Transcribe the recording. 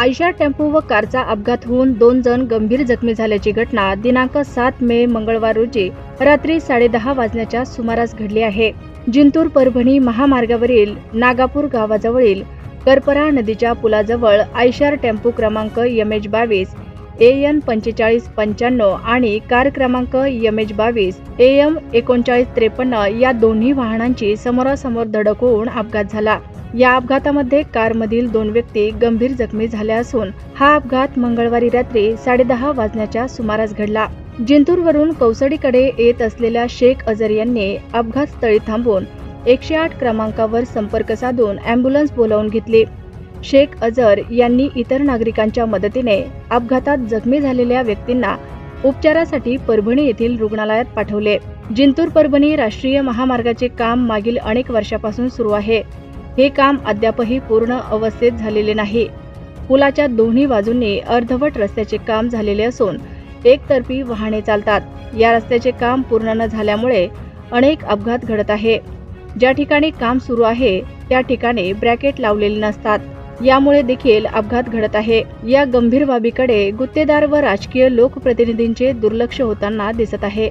Ayesha tempo व कारचा अपघात होऊन दोन जण गंभीर जखमी झाल्याची घटना दिनांक सात मे मंगळवार रोजी रात्री साडेदहा वाजण्याच्या सुमारास घडली आहे. जिंतूर परभणी महामार्गावरील नागापूर गावाजवळील करपरा नदीच्या पुलाजवळ आयशार टेम्पो क्रमांक एम एच बावीस ए एन पंचेचाळीस पंच्याण्णव आणि कार क्रमांक एम एच बावीस ए एम एकोणचाळीस त्रेपन्न या दोन्ही वाहनांची समोरासमोर धडक होऊन अपघात झाला. या अपघातामध्ये कारमधील दोन व्यक्ती गंभीर जखमी झाल्या असून हा अपघात मंगळवारी रात्री साडेदहा वाजण्याच्या सुमारास घडला. जिंतूरवरून कौसडीकडे येत असलेल्या शेख अझर यांनी अपघात स्थळी थांबून एकशे आठ क्रमांकावर संपर्क साधून अँब्युलन्स बोलावून घेतली. शेख अझर यांनी इतर नागरिकांच्या मदतीने अपघातात जखमी झालेल्या व्यक्तींना उपचारासाठी परभणी येथील रुग्णालयात पाठवले. जिंतूर परभणी राष्ट्रीय महामार्गाचे काम मागील अनेक वर्षापासून सुरू आहे. हे काम अद्यापही पूर्ण अवस्थेत झालेले नाही. पुलाच्या दोन्ही बाजूंनी अर्धवट रस्त्याचे काम झालेले असून एकतर्फी वाहने चालतात. या रस्त्याचे काम पूर्ण न झाल्यामुळे अनेक अपघात घडत आहे. ज्या ठिकाणी काम सुरू आहे त्या ठिकाणी ब्रॅकेट लावलेले नसतात. यामुळे देखील अपघात घडत आहे. या गंभीर बाबीकडे गुत्तेदार व राजकीय लोकप्रतिनिधींचे दुर्लक्ष होताना दिसत आहे.